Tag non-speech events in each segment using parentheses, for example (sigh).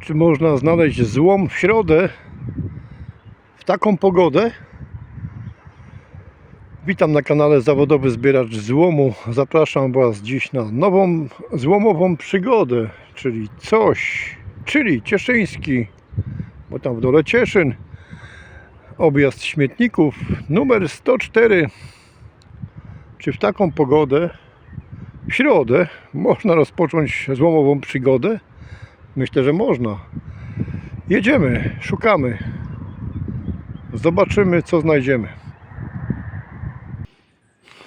Czy można znaleźć złom w środę w taką pogodę? Witam na kanale Zawodowy Zbieracz Złomu. Zapraszam Was dziś na nową złomową przygodę, czyli coś, czyli Cieszyński, bo tam w dole Cieszyn. Objazd śmietników numer 104. Czy w taką pogodę w środę można rozpocząć złomową przygodę? Myślę, że można. Jedziemy, szukamy. Zobaczymy, co znajdziemy.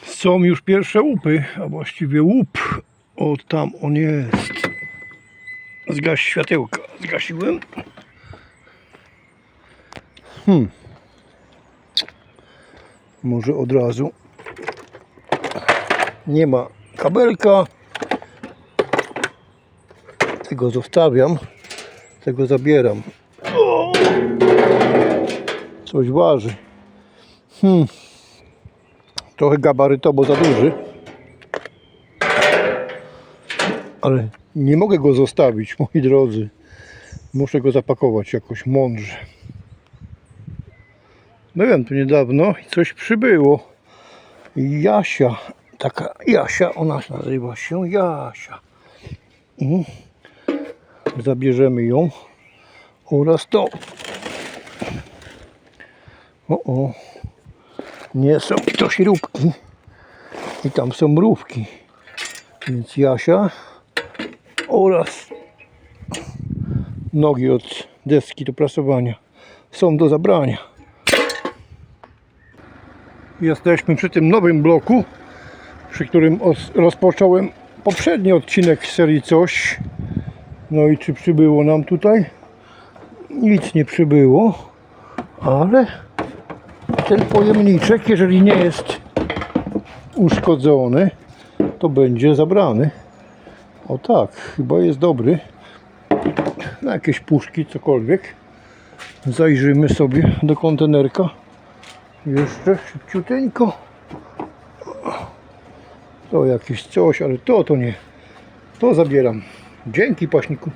Są już pierwsze łupy, a właściwie łup. O, tam on jest. Zgaś światełka. Zgasiłem. Hmm. Może od razu. Nie ma kabelka. Tego zostawiam. Tego zabieram. Coś waży. Hmm. Trochę gabarytowo za duży. Ale nie mogę go zostawić, (laughs) moi drodzy. Muszę go zapakować jakoś mądrze. Byłem tu niedawno i coś przybyło. Jasia. Taka Jasia, ona nazywa się Jasia. Mhm. Zabierzemy ją oraz to. O, o. Nie są to śrubki. I tam są mrówki. Więc Jasia oraz nogi od deski do prasowania są do zabrania. Jesteśmy przy tym nowym bloku, przy którym rozpocząłem poprzedni odcinek serii Coś. No i czy przybyło nam tutaj? Nic nie przybyło, ale ten pojemniczek, jeżeli nie jest uszkodzony, to będzie zabrany. O tak, chyba jest dobry. Na jakieś puszki, cokolwiek. Zajrzymy sobie do kontenerka. Jeszcze szybciuteńko. To jakieś coś, ale to to nie. To zabieram. Dzięki paśniku.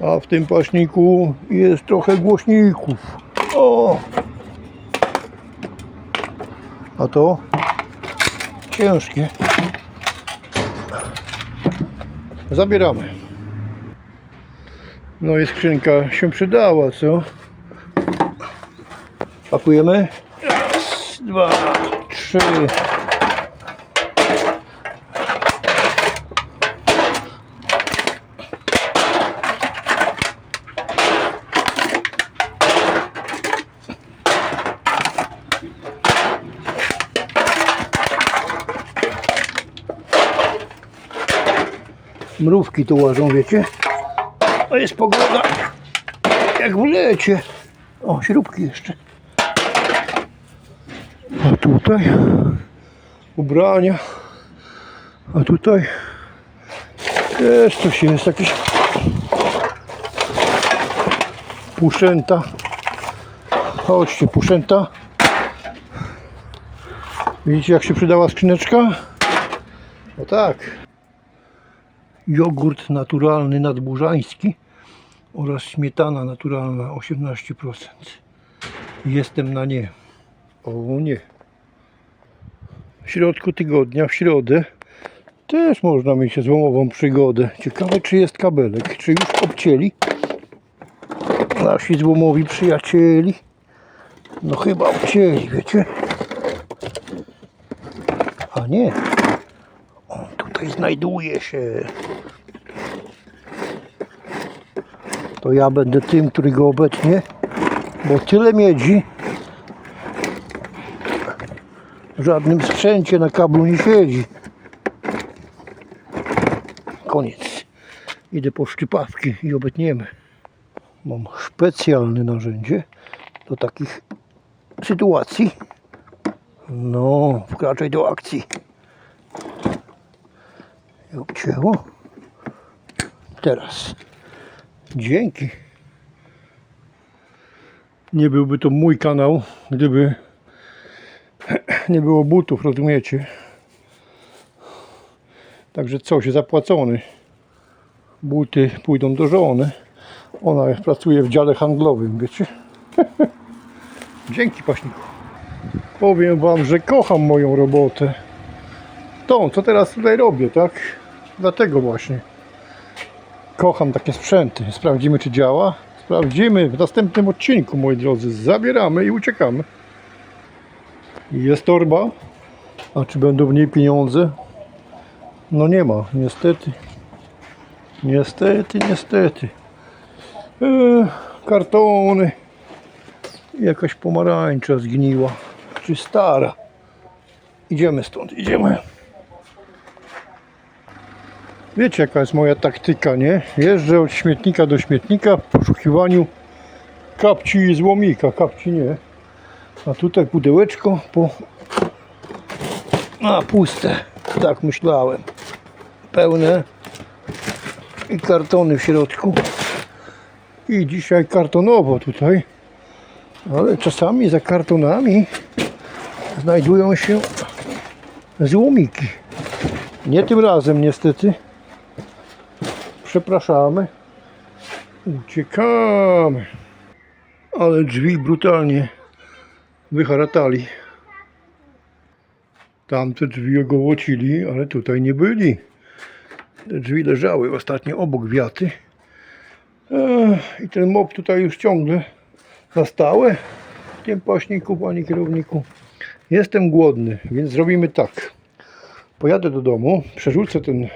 A w tym paśniku jest trochę głośników. O! A to ciężkie. Zabieramy. No i skrzynka się przydała, co? Pakujemy. Raz, dwa, trzy. Mrówki tu łażą, wiecie? A jest pogoda jak w lecie. O, śrubki jeszcze. A tutaj ubrania. A tutaj też coś jest, jakieś puszęta. Chodźcie, puszęta. Widzicie jak się przydała skrzyneczka? O tak. Jogurt naturalny nadburzański oraz śmietana naturalna 18%. Jestem na nie. O nie. W środku tygodnia, w środę, też można mieć złomową przygodę. Ciekawe, czy jest kabelek, czy już obcięli nasi złomowi przyjacieli. No chyba obcięli, wiecie? A nie. Tutaj znajduje się. To ja będę tym, który go obecnie, bo tyle miedzi w żadnym sprzęcie na kablu nie siedzi. Koniec. Idę po szczypawki i obetniemy. Mam specjalne narzędzie do takich sytuacji. No, wkraczaj do akcji. I obcięło. Teraz. Dzięki. Nie byłby to mój kanał, gdyby (clears throat) nie było butów, rozumiecie? Także coś, zapłacony. Buty pójdą do żony. Ona pracuje w dziale handlowym, wiecie? (laughs) Dzięki paśniku. Powiem wam, że kocham moją robotę. Tą, co teraz tutaj robię, tak? Dlatego właśnie. Kocham takie sprzęty. Sprawdzimy, czy działa. Sprawdzimy w następnym odcinku, moi drodzy. Zabieramy i uciekamy. Jest torba. A czy będą w niej pieniądze? No nie ma, niestety. Niestety, niestety. Eee, kartony. Jakaś pomarańcza zgniła. Czy stara. Idziemy stąd, idziemy. Wiecie jaka jest moja taktyka, nie? Jeżdżę od śmietnika do śmietnika w poszukiwaniu kapci i złomika. Kapci nie. A tutaj pudełeczko po... A, puste. Tak myślałem. Pełne. I kartony w środku. I dzisiaj kartonowo tutaj. Ale czasami za kartonami znajdują się złomiki. Nie tym razem niestety. Przepraszamy. Uciekamy. Ale drzwi brutalnie wyharatali. Tamte drzwi ogołocili, ale tutaj nie byli. Te drzwi leżały ostatnio obok wiaty. I ten mop tutaj już ciągle na stałe. W tym paśniku, panie kierowniku. Jestem głodny, więc zrobimy tak. Pojadę do domu, przerzucę ten e,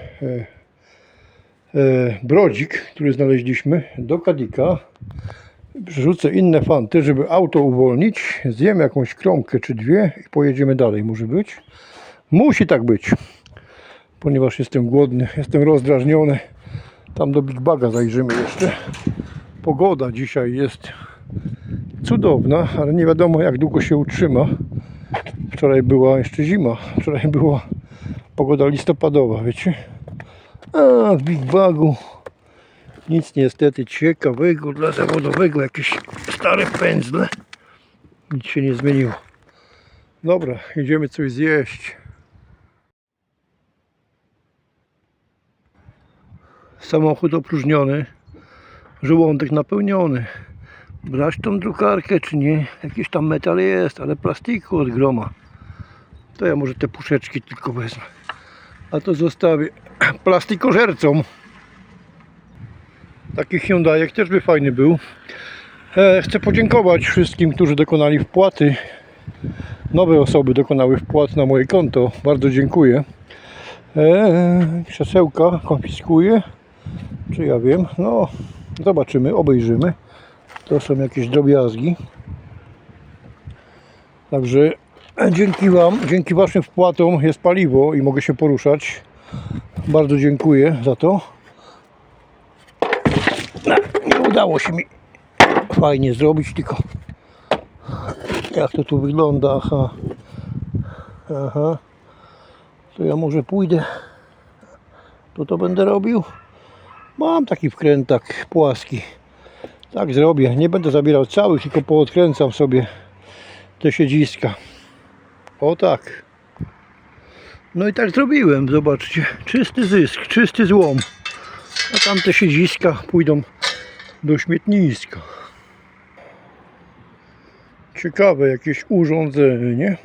brodzik, który znaleźliśmy, do kadika. Przerzucę inne fanty, żeby auto uwolnić. Zjem jakąś kromkę czy dwie i pojedziemy dalej. Może być? Musi tak być. Ponieważ jestem głodny, jestem rozdrażniony. Tam do Big Baga zajrzymy jeszcze. Pogoda dzisiaj jest cudowna, ale nie wiadomo jak długo się utrzyma. Wczoraj była jeszcze zima. Wczoraj była pogoda listopadowa, wiecie? A w Big Bagu nic niestety ciekawego dla zawodowego. Jakieś stare pędzle. Nic się nie zmieniło. Dobra, idziemy coś zjeść. Samochód opróżniony, żołądek napełniony. Brać tą drukarkę czy nie? Jakiś tam metal jest, ale plastiku od groma. To ja może te puszeczki tylko wezmę. A to zostawię plastikożercom. Taki Hyundai też by fajny był. E, chcę podziękować wszystkim, którzy dokonali wpłaty. Nowe osoby dokonały wpłat na moje konto. Bardzo dziękuję. E, krzesełka konfiskuję. Czy ja wiem? No, zobaczymy, obejrzymy. To są jakieś drobiazgi. Także dzięki Wam, dzięki Waszym wpłatom jest paliwo i mogę się poruszać. Bardzo dziękuję za to. Nie udało się mi fajnie zrobić, tylko jak to tu wygląda, aha. Aha. To ja może pójdę, to to będę robił. Mam taki wkrętak płaski. Tak zrobię. Nie będę zabierał całych, tylko poodkręcam sobie te siedziska. O tak. No i tak zrobiłem, zobaczcie. Czysty zysk, czysty złom. A tamte siedziska pójdą do śmietniska. Ciekawe jakieś urządzenie.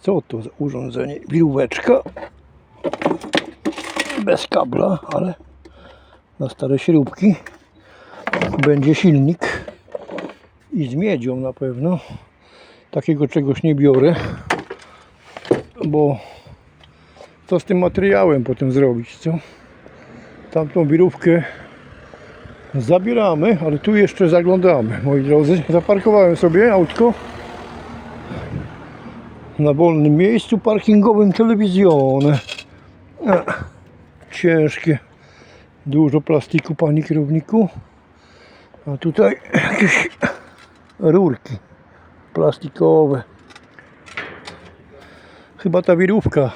Co to za urządzenie? Wiróweczka. Bez kabla, ale na stare śrubki. Będzie silnik. I z miedzią na pewno. Takiego czegoś nie biorę. Bo co z tym materiałem potem zrobić, co? Tamtą wirówkę zabieramy, ale tu jeszcze zaglądamy, moi drodzy. Zaparkowałem sobie autko na wolnym miejscu parkingowym telewizjone. A, ciężkie. Dużo plastiku, panie kierowniku. A tutaj jakieś rurki plastikowe. Chyba ta wirówka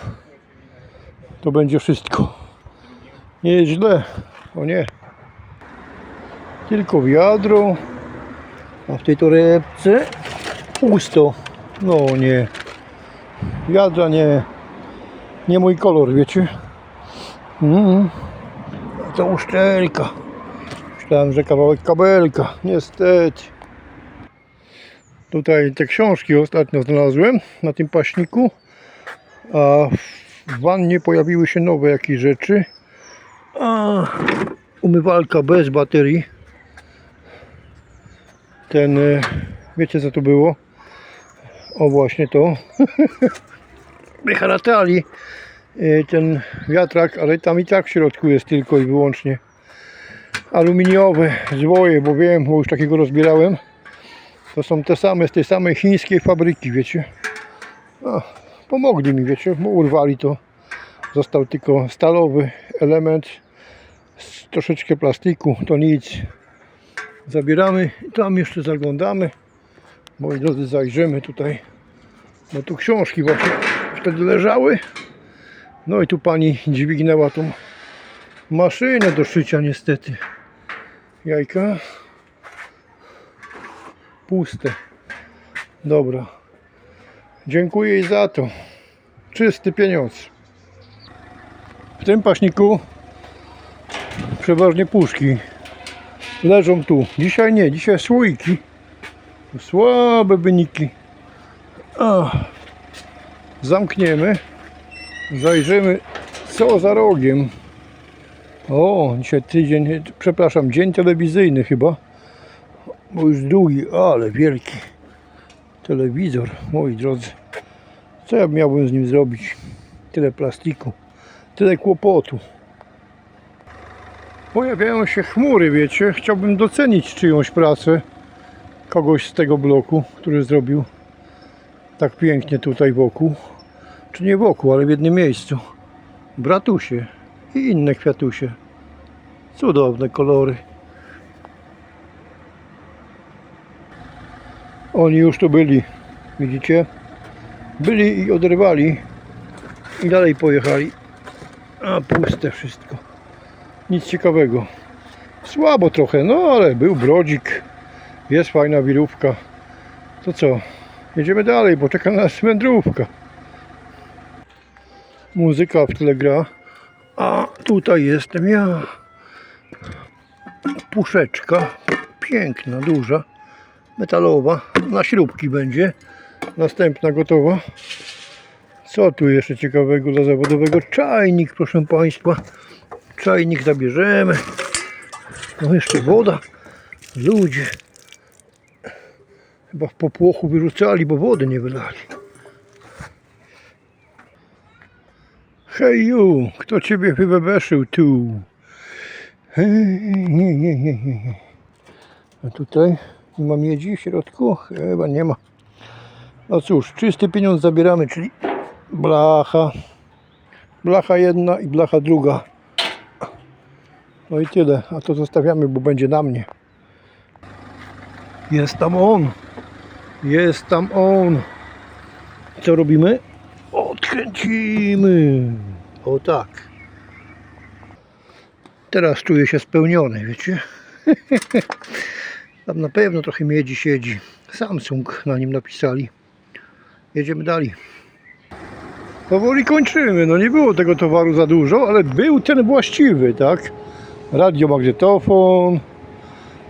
to będzie wszystko. Nie jest źle. O nie. Tylko wiadro. A w tej torebce pusto. No nie. Wiadra nie. Nie mój kolor, wiecie. Mm. to uszczelka. Myślałem, że kawałek kabelka. Niestety. Tutaj te książki ostatnio znalazłem na tym paśniku. A w wannie pojawiły się nowe jakieś rzeczy. A, umywalka bez baterii. Ten, e, wiecie co to było? O właśnie to. (laughs) Wyharatali e, ten wiatrak, ale tam i tak w środku jest tylko i wyłącznie aluminiowe zwoje, bo wiem, bo już takiego rozbierałem. To są te same z tej samej chińskiej fabryki, wiecie. Pomogli mi, wiecie, urwali to. Został tylko stalowy element troszeczkę plastiku, to nic. Zabieramy i tam jeszcze zaglądamy. Moi drodzy, zajrzymy tutaj, bo tu książki właśnie wtedy leżały. No i tu pani dźwignęła tą maszynę do szycia niestety. Jajka. Puste. Dobra. Dziękuję jej za to. Czysty pieniądz. W tym paśniku przeważnie puszki leżą tu. Dzisiaj nie, dzisiaj słoiki. Słabe wyniki. A, zamkniemy. Zajrzymy co za rogiem. O, dzisiaj tydzień, przepraszam, dzień telewizyjny chyba. Bo już długi, ale wielki telewizor, moi drodzy. Co ja miałbym z nim zrobić? Tyle plastiku, tyle kłopotu. Pojawiają się chmury, wiecie. Chciałbym docenić czyjąś pracę. Kogoś z tego bloku, który zrobił tak pięknie tutaj wokół. Czy nie wokół, ale w jednym miejscu. Bratusie i inne kwiatusie. Cudowne kolory. Oni już tu byli, widzicie? Byli i oderwali i dalej pojechali. A puste wszystko. Nic ciekawego. Słabo trochę, no ale był brodzik. Jest fajna wirówka. To co? Jedziemy dalej, bo czeka nas wędrówka. Muzyka w tle gra. A tutaj jestem ja. Puszeczka. Piękna, duża. Metalowa. Na śrubki będzie. Następna gotowa. Co tu jeszcze ciekawego dla zawodowego? Czajnik, proszę Państwa. Czajnik zabierzemy. No jeszcze woda. Ludzie. Chyba w popłochu wyrzucali, bo wody nie wylali. Hej you, kto ciebie wybebeszył tu? Hej, nie, nie, nie, nie. A tutaj nie ma miedzi w środku? Chyba nie ma. No cóż, czysty pieniądz zabieramy, czyli blacha. Blacha jedna i blacha druga. No i tyle, a to zostawiamy, bo będzie na mnie. Jest tam on. Jest tam on. Co robimy? Odkręcimy. O tak. Teraz czuję się spełniony, wiecie? (laughs) Tam na pewno trochę miedzi siedzi. Samsung na nim napisali. Jedziemy dalej. Powoli kończymy. No nie było tego towaru za dużo, ale był ten właściwy, tak? Radiomagnetofon.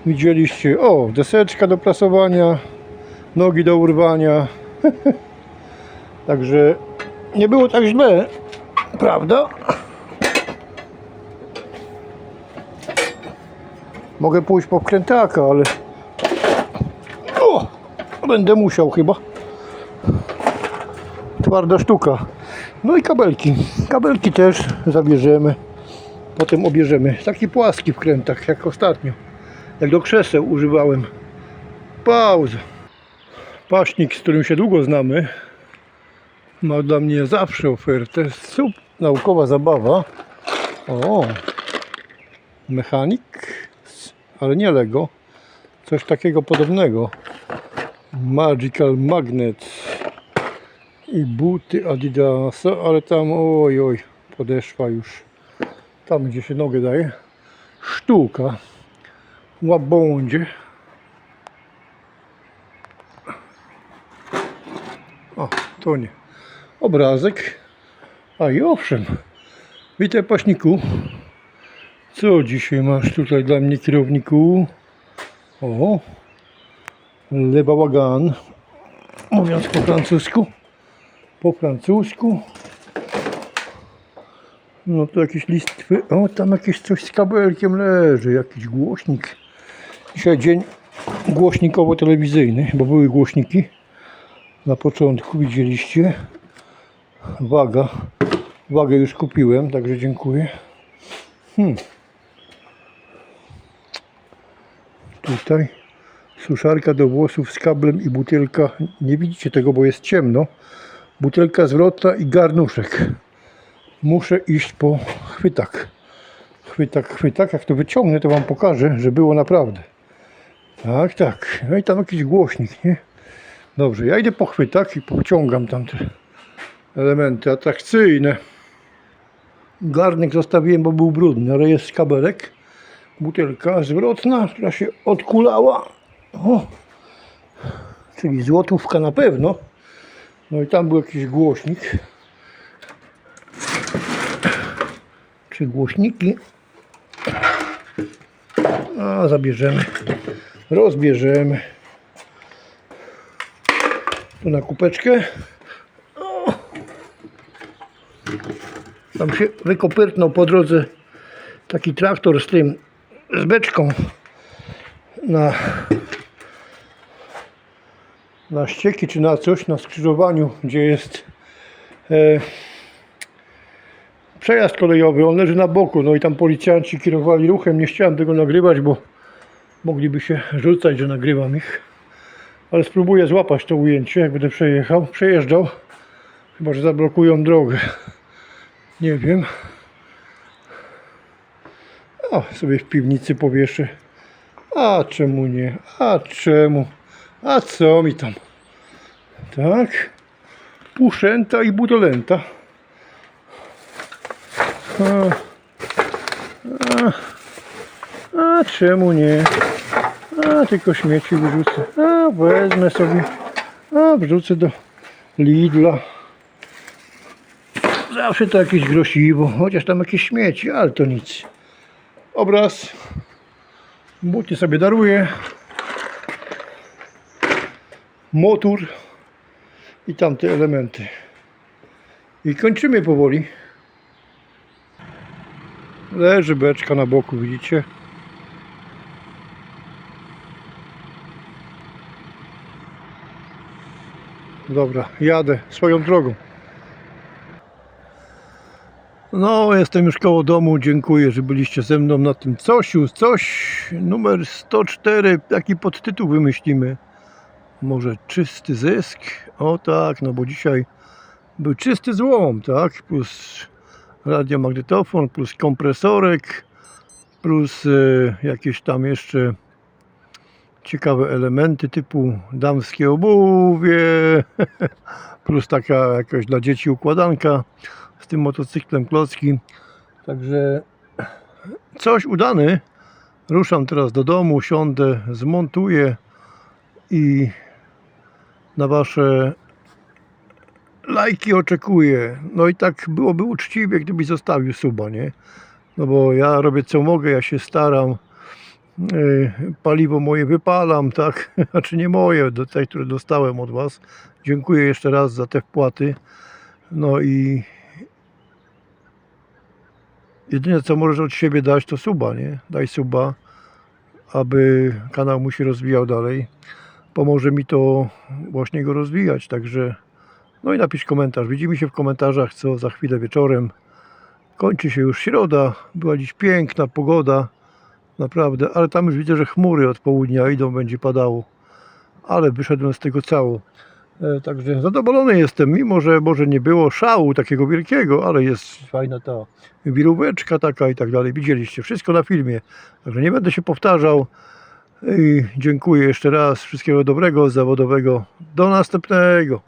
Widzieliście, o, deseczka do prasowania, nogi do urwania. (laughs) Także nie było tak źle, prawda? Mogę pójść po wkrętaka, ale o, będę musiał chyba. Twarda sztuka. No i kabelki. Kabelki też zabierzemy. Potem obierzemy. Taki płaski wkrętak, jak ostatnio. Jak do krzeseł używałem. Pauza. Paśnik, z którym się długo znamy, ma dla mnie zawsze ofertę. Sup, naukowa zabawa. O, mechanik, ale nie Lego. Coś takiego podobnego. Magical Magnet i buty Adidasa, ale tam oj oj, podeszła już. Tam gdzie się nogę daje. Sztuka. Łabądzie. O, to nie. Obrazek. A i owszem. Witaj paśniku. Co dzisiaj masz tutaj dla mnie kierowniku? O, le bałagan. Mówiąc po francusku. Po francusku. No to jakieś listwy. O, tam jakieś coś z kabelkiem leży. Jakiś głośnik. Dzisiaj dzień głośnikowo-telewizyjny, bo były głośniki. Na początku widzieliście. Waga. Wagę już kupiłem, także dziękuję. Hmm. Tutaj suszarka do włosów z kablem i butelka. Nie widzicie tego, bo jest ciemno. Butelka zwrotna i garnuszek. Muszę iść po chwytak. Chwytak, chwytak. Jak to wyciągnę, to Wam pokażę, że było naprawdę. Tak, tak. No i tam jakiś głośnik, nie? Dobrze, ja idę po chwytak i pociągam tam te elementy atrakcyjne. Garnek zostawiłem, bo był brudny, ale jest kabelek. Butelka zwrotna, która się odkulała. O, czyli złotówka na pewno. No i tam był jakiś głośnik. Czy głośniki? A, zabierzemy. Rozbierzemy. Tu na kupeczkę. O. Tam się wykopyrtnął po drodze taki traktor z tym, z beczką na, na ścieki czy na coś, na skrzyżowaniu, gdzie jest e, przejazd kolejowy. On leży na boku, no i tam policjanci kierowali ruchem. Nie chciałem tego nagrywać, bo mogliby się rzucać, że nagrywam ich. Ale spróbuję złapać to ujęcie, jak będę przejechał, przejeżdżał. Chyba, że zablokują drogę. Nie wiem. O, sobie w piwnicy powieszę. A czemu nie? A czemu? A co mi tam? Tak. Puszęta i budolęta. A, a, a czemu nie? A tylko śmieci wyrzucę. A wezmę sobie. A wrzucę do Lidla. Zawsze to jakieś grosiwo, chociaż tam jakieś śmieci, ale to nic. Obraz. Buty sobie daruję. Motor i tamte elementy. I kończymy powoli. Leży beczka na boku, widzicie? Dobra, jadę swoją drogą. No, jestem już koło domu. Dziękuję, że byliście ze mną na tym cosiu. Coś numer 104. Jaki podtytuł wymyślimy? Może czysty zysk? O tak, no bo dzisiaj był czysty złom, tak? Plus radiomagnetofon, plus kompresorek, plus e, jakieś tam jeszcze ciekawe elementy typu damskie obuwie, (laughs) plus taka jakaś dla dzieci układanka z tym motocyklem klocki. Także coś udany. Ruszam teraz do domu, siądę, zmontuję i na Wasze lajki oczekuję. No i tak byłoby uczciwie, gdybyś zostawił suba, nie? No bo ja robię co mogę, ja się staram. Yy, Paliwo moje wypalam, tak? (laughs) Znaczy nie moje, do te, które dostałem od Was. Dziękuję jeszcze raz za te wpłaty. No i jedyne co możesz od siebie dać to suba, nie? Daj suba, aby kanał mu się rozwijał dalej. Pomoże mi to właśnie go rozwijać, także no i napisz komentarz. Widzimy się w komentarzach co za chwilę wieczorem. Kończy się już środa, była dziś piękna pogoda, naprawdę, ale tam już widzę, że chmury od południa idą, będzie padało. Ale wyszedłem z tego cało. E, Także zadowolony jestem, mimo że może nie było szału takiego wielkiego, ale jest fajna ta wiróweczka taka i tak dalej. Widzieliście wszystko na filmie, także nie będę się powtarzał. I dziękuję jeszcze raz. Wszystkiego dobrego, zawodowego. Do następnego.